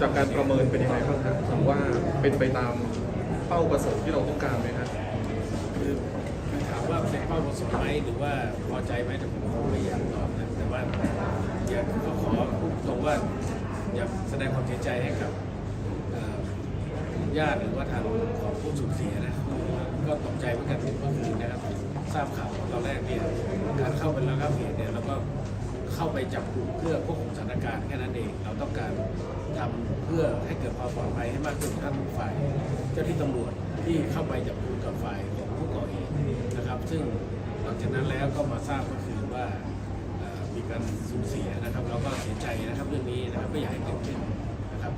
จากการประเมินเป็นยังไงบ้างครับถือว่าเป็นไปตามเป้าประสงค์ที่เราต้องการไหมครับคือถามว่าเป็นเป้าประสงค์ไหมหรือว่าพอใจไหมแต่ผมก็ไม่อยากตอบนะแต่ว่าอยากก็ขอพูดตรงว่าอยากแสดงความเสียใจให้กับญาติหรือว่าทางของผู้สูญเสียนะก็ตกใจเหมือนกันเมื่อคืนนะครับทราบข่าวตอนแรกเนี่ยการเข้าไประงับเหตุเนี่ยเราก็ เข้าไปจับกลุ่มเพื่อควบคุมสถานการณ์แค่นั้นเอง เราต้องการทำเพื่อให้เกิดความปลอดภัยให้มากขึ้นทั้งฝ่ายเจ้าที่ตำรวจที่เข้าไปจับกลุ่มกับฝ่ายของผู้ก่อเหตุนะครับ ซึ่งหลังจากนั้นแล้วก็มาทราบก็คือว่าเอ่อมีการสูญเสียนะครับเราก็เสียใจนะครับเรื่องนี้นะครับไม่อยากให้เกิดขึ้นนะครับ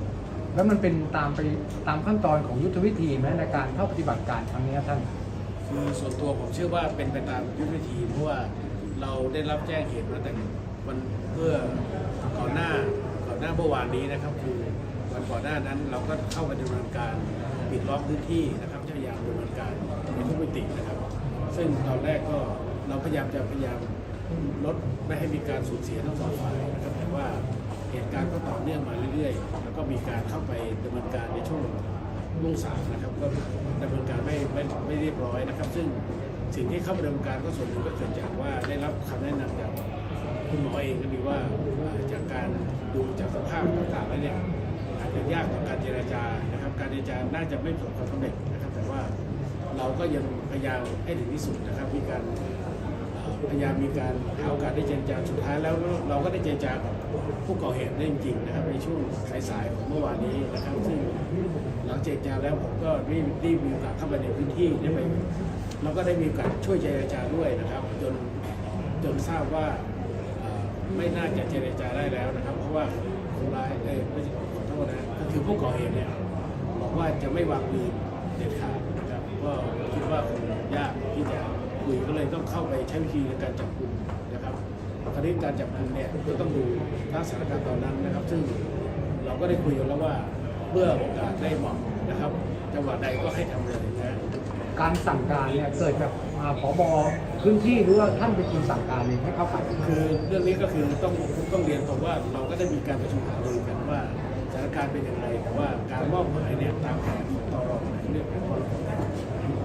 แล้วมันเป็นตามไปตามขั้นตอนของยุทธวิธีไหมในการเข้าปฏิบัติการครั้งนี้ท่านคือส่วนตัวผมเชื่อว่าเป็นไปตามยุทธวิธีเพราะว่าเราได้รับแจ้งเหตุมาแต่ วันเพื่อก่อนหน้าก่อนหน้าเมื่อวานนี้นะครับคือวันก่อนหน้านั้นเราก็เข้าไปดำเนินการปิดล้อมพื้นที่นะครับพยายามดำเนินการในทุกมิตินะครับ ซึ่งตอนแรกก็เราพยายามจะพยายามลดไม่ให้มีการสูญเสียทั้งสองฝ่ายนะครับแต่ว่าเหตุการณ์ก็ต่อเนื่องมาเรื่อยๆ แล้วก็มีการเข้าไปดำเนินการในช่วงรุ่งสามนะครับ ก็ดำเนินการไม่ไม่ไม่เรียบร้อยนะครับ ซึ่งสิ่งที่เข้ามาดำเนินการก็ส่วนหนึ่งก็เกิดจากว่าได้รับคำแนะนำจาก คุณหมอเองก็มีว่าจากการดูจากสภาพต่างๆแล้วเนี่ยอาจจะยากต่อการเจรจานะครับ การเจรจาน่าจะไม่ประสบความสำเร็จนะครับ แต่ว่าเราก็ยังพยายามให้ถึงที่สุดนะครับ มีการพยายามมีการหาโอกาสได้เจรจาสุดท้ายแล้วเราก็ได้เจรจากับผู้ก่อเหตุได้จริงๆนะครับ ในช่วงสายๆของเมื่อวานนี้นะครับซึ่งหลังเจรจาแล้วผมก็ได้ได้มีโอกาสเข้าไปในพื้นที่ได้ไปเราก็ได้มีโอกาสช่วยเจรจาด้วยนะครับ จนจนทราบว่า ไม่น่าจะเจรจาได้แล้วนะครับ เพราะว่าคนร้ายเอ้ยไม่ใช่ขอโทษนะก็คือผู้ก่อเหตุเนี่ยบอกว่าจะไม่วางปืนเด็ดขาดนะครับก็คิดว่าคงยากที่จะคุยก็เลยต้องเข้าไปใช้วิธีในการจับกลุ่มนะครับคราวนี้การจับกลุ่มเนี่ยก็ต้องดูทัสถานการณ์ตอนนั้นนะครับ ซึ่งเราก็ได้คุยกันแล้วว่าเมื่อโอกาสได้เหมาะนะครับจังหวะใดก็ให้ทำเลยนะ การสั่งการเนี่ยเกิดจากอ่าผบพื้นที่หรือว่าท่านเป็นคนสั่งการเองให้เข้าไปคือเรื่องนี้ก็คือต้องต้องเรียนตรงว่าเราก็ได้มีการประชุมหารือกันว่าสถานการณ์เป็นอย่างไรแต่ว่าการมอบหมายเนี่ยตามแผนของตรเรื่องของตรเนี่ย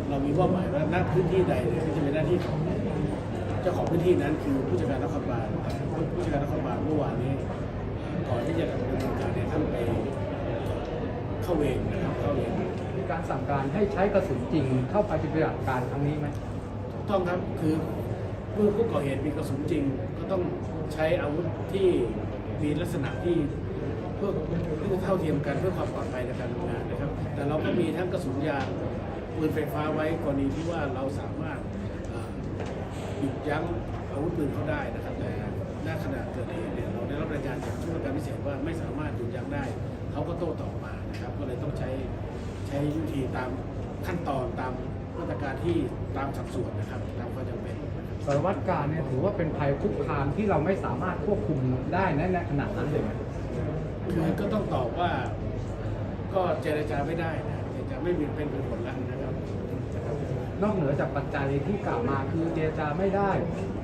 เรามีมอบหมายว่าหน้าพื้นที่ใดเนี่ยจะเป็นหน้าที่ของเจ้าของพื้นที่นั้นคือผู้จัดการนครบาลผู้จัดการนครบาลเมื่อวานนี้ก่อนที่จะดำเนินการเนี่ยท่านไปเข้าเวรนะครับเข้าเวร การสั่งการให้ใช้กระสุนจริงเข้าไปปฏิบัติการครั้งนี้ไหมถูกต้องครับคือเมื่อผู้ก่อเหตุมีกระสุนจริง ก็ต้องใช้อาวุธที่มีลักษณะที่เพื่อเพื่อเท่าเทียมกันเพื่อความปลอดภัยในการทำงานนะครับ แต่เราก็มีทั้งกระสุนยางปืนไฟฟ้าไว้กรณีที่ว่าเราสามารถหยุดยั้งอาวุธปืนเขาได้นะครับแต่ณขณะเกิดเหตุเนี่ยเราได้รับรายงานจากชุดการพิเศษว่าไม่สามารถหยุดยั้งได้ เขาก็โต้ตอบมานะครับ ก็เลยต้องใช้ ช้วิธีตามขั้นตอนตามมาตรการที่ตามสัดส่วนนะครับตามความจำเป็นนะครับสารวัตรการเนี่ยถือว่าเป็นภัยคุกคามที่เราไม่สามารถควบคุมได้ในในขณะนั้นเลยไหมคือก็ต้องตอบว่า ก็เจรจาไม่ได้นะเจรจาไม่มีเป็นผลลัพธ์นะครับนอกเหนือจากปัจจัยที่กล่าวมาคือเจรจาไม่ได้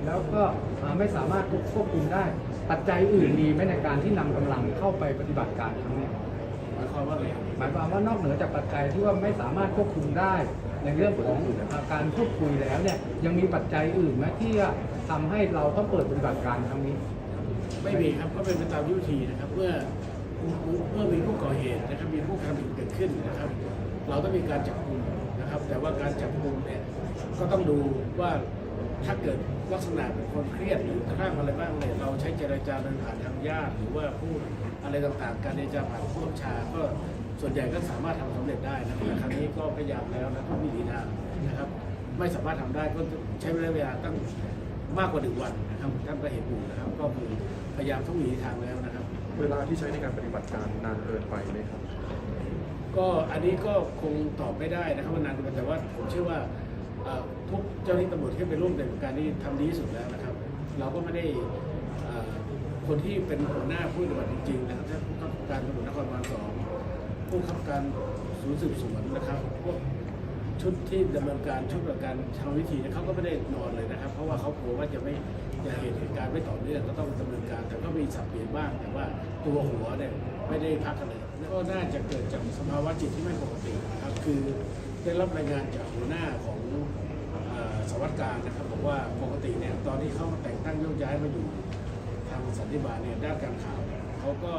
แล้วก็อ่าไม่สามารถควบคุมได้ ปัจจัยอื่นมีไหมในการที่นำกำลังเข้าไปปฏิบัติการครั้งนี้ หมายความว่าอะไรหมายความว่านอกเหนือจากปัจจัยที่ว่าไม่สามารถควบคุมได้ ในเรื่องของอาการพูดคุยแล้วเนี่ยยังมีปัจจัยอื่นไหมที่จะทำให้เราต้องเปิดปฏิบัติการครั้งนี้ไม่มีครับก็เป็นไปตามยุทธีนะครับเมื่อเมื่อมีผู้ก่อเหตุนะครับมีผู้กระทำผิดเกิดขึ้นนะครับ เราต้องมีการจับกลุ่มนะครับ แต่ว่าการจับกลุ่มเนี่ยก็ต้องดูว่า ถ้าเกิดลักษณะเป็นคนเครียดหรือคลั่งอะไรบ้างเนี่ยเราใช้เจรจาโดยผ่านทางญาติหรือว่าพูดอะไรต่างๆ การเจรจาผ่านผู้บัญชาก็ส่วนใหญ่ก็สามารถทำสำเร็จได้นะครับแต่ครั้งนี้ก็พยายามแล้วนะทุกวิธีทางนะครับ ไม่สามารถทำได้ก็ใช้ระยะเวลาตั้งมากกว่าหนึ่งวันนะครับท่านก็เห็นอยู่นะครับ ก็คือพยายามทุกวิถีทางแล้วนะครับ เวลาที่ใช้ในการปฏิบัติการนานเกินไปไหมครับ ก็อันนี้ก็คงตอบไม่ได้นะครับว่านานเกินไปแต่ว่าผมเชื่อว่าเอ่อ ทุกเจ้าหน้าที่ตำรวจที่ไปร่วมในการนี้ทำดีที่สุดแล้วนะครับ เราก็ไม่ได้คนที่เป็นหัวหน้าผู้ปฏิบัติจริงๆนะครับท่านผู้ขับการตำรวจนครบาลสองผู้ขับการศูนย์สืบสวนนะครับพวกชุดที่ดำเนินการชุดดำเนิการทางวิธีเนี่ยเขาก็ไม่ได้นอนเลยนะครับ เพราะว่าเขากลัวว่าจะไม่จะเหตุเหตุการณ์ไม่ต่อเนื่องก็ต้องดำเนินการ แต่ก็มีสับเปลี่ยนบ้างแต่ว่าตัวหัวเนี่ยไม่ได้พักเลยก็น่าจะเกิดจากสภาวะจิตที่ไม่ปกตินะครับคือได้รับรายงานจากหัวหน้าของารวัสดิการนะครับบอกว่าปกติเนี่ยตอนที่เขามาแต่งตั้งโยกย้ายมาอยู่ทางสันติบาลเนี่ยด้านการข่าวเนี่ยเขาก็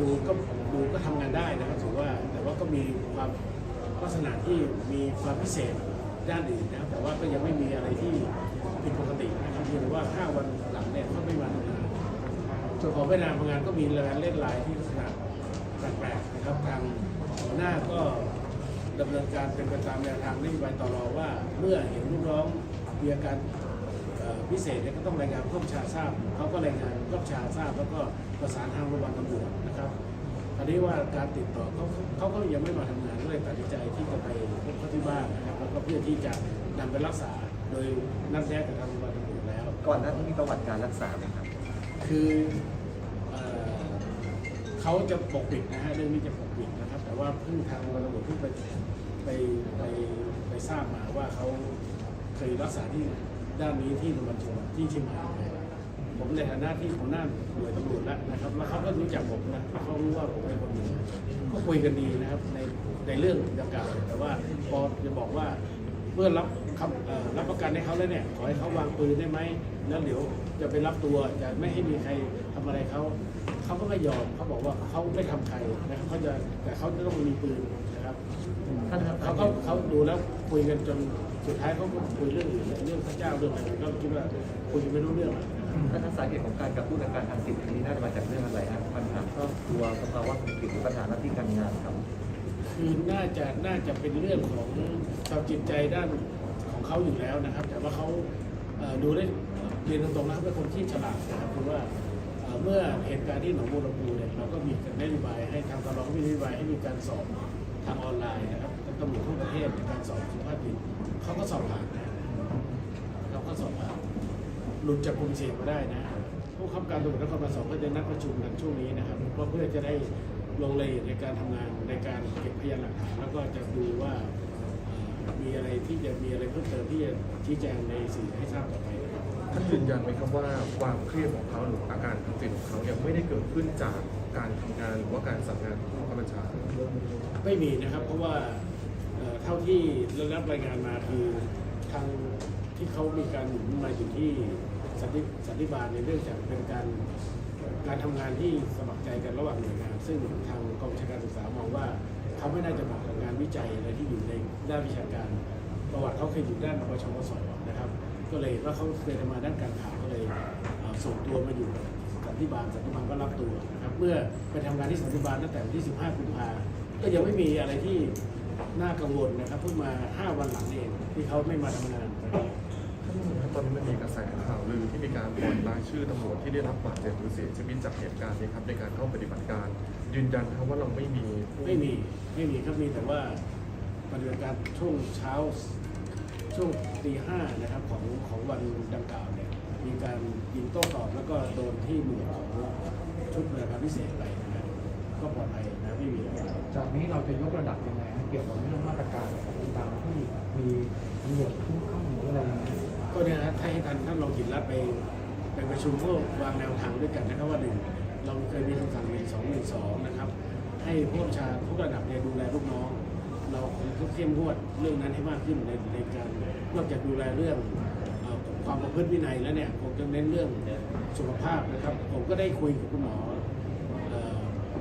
ดูก็ดูก็ทำงานได้นะครับถือว่าแต่ว่าก็มีความลักษณะที่มีความพิเศษด้านอื่นนะครับแต่ว่าก็ยังไม่มีอะไรที่ผิดปกตินะครับเพียงแต่ว่าห้าวันหลังเนี่ยเขาไม่มาทำงานส่วนของเวียดนาทำงานก็มีการเล่นลายที่ลักษณะแปลกๆนะครับทางหัวหน้าก็ ดำเนินการเป็นไปตามแนวทางนโยบายต่อรอว่า เมื่อเห็นลูกน้องมีอาการเอ่อพิเศษเนี่ยก็ต้องรายงานผู้บัญชาทราบเขาก็รายงานผู้บัญชาทราบ แล้วก็ประสานทางโรงพยาบาลตำรวจนะครับตอนนี้ว่าการติดต่อเขาเขาก็ยังไม่มาทำงานก็เลยตัดสินใจที่จะไปพบเขาที่บ้านนะครับแล้วก็เพื่อที่จะนำไปรักษาโดยนัดแนะกับทางโรงพยาบาลตำรวจแล้ว ก่อนหน้านี้มีประวัติการรักษาไหมครับ คือเอ่อเขาจะปกปิดนะฮะเรื่องนี้จะปก ว่าเพิ่งทางตำรวจเพิ่งไปไปไปไปทราบมาว่าเขาเคยรักษาที่ด้านนี้ที่โรงพยาบาลจังหวัดที่เชียงใหม่ผมในฐานะที่หัวหน้าหน่วยตำรวจแล้วนะครับ แล้วเขาก็รู้จักผมนะเขารู้ว่าผมเป็นคนเหนือก็คุยกันดีนะครับในในเรื่องดังกล่าวแต่ว่าพอจะบอกว่าเมื่อรับคำรับประกันให้เขาแล้วเนี่ยขอให้เขาวางปืนได้ไหมแล้วเดี๋ยวจะไปรับตัวจะไม่ให้มีใคร ทำอะไรเขาเขาก็ไม่ยอมเขาบอกว่าเขาไม่ทำใครนะครับเขาจะแต่เขาจะต้องมีปืนนะครับท่านครับเขาก็เขาดูแล้วคุยกันจนสุดท้ายเขาก็คุยเรื่องอื่นเรื่องพระเจ้าเรื่องอะไรก็คิดว่าคุยกันไม่รู้เรื่องนะครับท่านสาเหตุของการกระพูดอาการทางจิตนี้น่าจะมาจากเรื่องอะไรครับปัญหาครอบครัวสภาวะเศรษฐกิจหรือปัญหาหน้าที่การงานครับคือน่าจะน่าจะเป็นเรื่องของสภาพจิตใจด้านของเขาอยู่แล้วนะครับ แต่ว่าเขาเอ่อดูได้เรียนตรงๆนะครับเป็นคนที่ฉลาดนะครับคือว่า เมื่อเหตุการณ์ที่หนองบัวลำพูเนี่ยเราก็มีการนโยบายให้ทางตลอดมีนโยบายให้มีการสอบทางออนไลน์นะครับตำรวจทั่วประเทศในการสอบสุภาพจิตเขาก็สอบผ่านนะเขาก็สอบผ่านหลุดจากกลุ่มเสี่ยงมาได้นะผู้ขับการตำรวจนครบาลสองก็จะนัดประชุมกันช่วงนี้นะครับเพราะเพื่อจะได้ลงรายละเอียดในการทำงานในการเก็บพยานหลักฐานแล้วก็จะดูว่ามีอะไรที่จะมีอะไรเพิ่มเติมที่จะชี้แจงในสื่อให้ทราบต่อไปนะครับ ท่านยืนยันไหมครับว่าความเครียดของเขาหรืออาการทางจิตของเขาเนี่ยไม่ได้เกิดขึ้นจากการทำงานหรือว่าการสั่งงานของผู้บังคับบัญชาไม่มีนะครับ เพราะว่าเท่าที่ได้รับรายงานมาคือทางที่เขามีการหนุนมาอยู่ที่สันติสันติบาลในเรื่องจากเป็นการการทำงานที่สมัครใจกันระหว่างหน่วยงาน ซึ่งทางกองบัญชาการศึกษามองว่าเขาไม่น่าจะเหมาะกับงานวิจัยอะไรที่อยู่ในด้านวิชาการ ประวัติเขาเคยอยู่ด้านปชปสนะครับ ก็เลยว่าเขาเคยทำงานด้านการข่าวก็เลยส่งตัวมาอยู่สันติบาลสันติบาลก็รับตัวนะครับเมื่อไปทำงานที่สันติบาลตั้งแต่วันที่ 15 กุมภาก็ยังไม่มีอะไรที่น่ากังวลนะครับเพิ่งมา 5 วันหลังเองที่เขาไม่มาทำงานนะครับท่านตอนนี้มันมีกระแสข่าวลือที่มีการปล่อยรายชื่อตำรวจที่ได้รับบาดเจ็บหรือเสียชีวิตจากเหตุการณ์นี้ครับในการเข้าปฏิบัติการ ยืนยันครับว่าเราไม่มีไม่มีไม่มีครับมีแต่ว่าปฏิบัติการช่วงเช้า ช่วงตีห้านะครับของของวันดังกล่าวเนี่ยมีการยิงโต้ตอบแล้วก็โดนที่หน่วยของชุดปฏิบัติการพิเศษไปนะครับก็ปลอดภัยนะไม่มีอะไรจากนี้เราจะยกระดับยังไงฮะเกี่ยวกับเรื่องมาตรการต่างๆที่มีตำรวจคุ้มข้างหรืออะไรอย่างเงี้ยก็เนี่ยนะถ้าให้ท่านท่านรองกินรัฐไปไปประชุมเพื่อวางแนวทางด้วยกันนะครับว่าหนึ่งเราเคยมีคำสั่งหนึ่งสองหนึ่งสองนะครับให้ผู้บัญชาทุกระดับเนี่ยดูแลลูกน้อง เราคงต้องเข้มงวดเรื่องนั้นให้มากขึ้นในในการนอกจากดูแลเรื่องอความประพฤติวินัยแล้วเนี่ยผมจะเน้นเรื่องสุขภาพนะครับ ผมก็ได้คุยกับคุณหมออ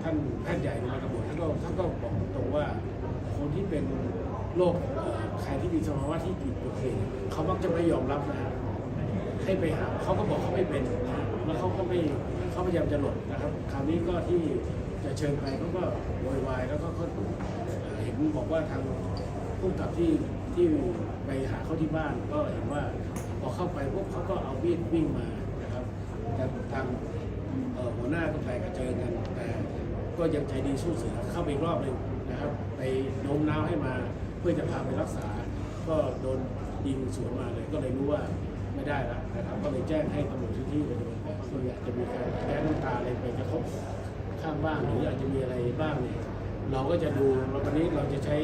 ท่านแพทย์ใหญ่โรงพยาบาลตำรวจท่านก็ท่านก็บอกตรงว่าคนที่เป็นโรคใครที่มีสภาวะที่ผิดปกติเขามักจะไม่ยอมรับนะครับให้ไปหาเขาก็บอกเขาไม่เป็นนะแล้วเขาก็ไม่เขาพยายามจะหลบนะครับ คราวนี้ก็ที่ จะเชิญไปเขาก็โวยวายแล้วก็เขาเห็นบอกว่าทางผู้กับที่ที่ไปหาเขาที่บ้าน ก็เห็นว่าพอเข้าไปพวกเขาก็เอามีดวิ่งมานะครับแต่ทางหัวหน้าก็ไปก็เจอกันแต่ก็ยังใจดีสู้เสือเข้าไปอีกรอบหนึ่งนะครับ ไปโน้มน้าวให้มาเพื่อจะพาไปรักษา ก็โดนยิงสวนมาเลยก็เลยรู้ว่าไม่ได้แล้วนะครับก็เลยแจ้งให้ตำรวจพื้นที่ไปดำเนินการคืออาจจะมีการแก้น้ำตาอะไรไปกระทบ ข้างบ้างหรืออาจจะมีอะไรบ้างเนี่ยเราก็จะดูแล้ววันนี้เราจะใช้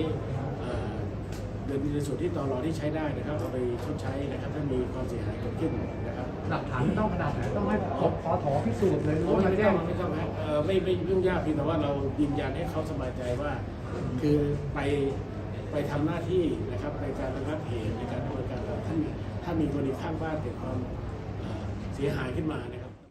เอ่อในในส่วนที่ตอรอที่ใช้ได้นะครับเอาไปชดใช้นะครับถ้ามีความเสียหายเกิดขึ้นนะครับหลักฐานไม่ต้องขนาดไหนต้องให้ขอขอถอพิสูจน์เลยหรือโอ้ว่าไม่มาต้แจ้องงไม่ต้องฮะเอ่อไม่ไม่ยุ่งยากเพียงแต่ว่าเรายืนยันให้เขาสบายใจว่า คือไปไปทำหน้าที่นะครับในการระงับเหตุในการดำเนินการถ้ามีถ้ามีกรณีข้างบ้านเกิดความเอ่อเสียหายขึ้นมานะครับ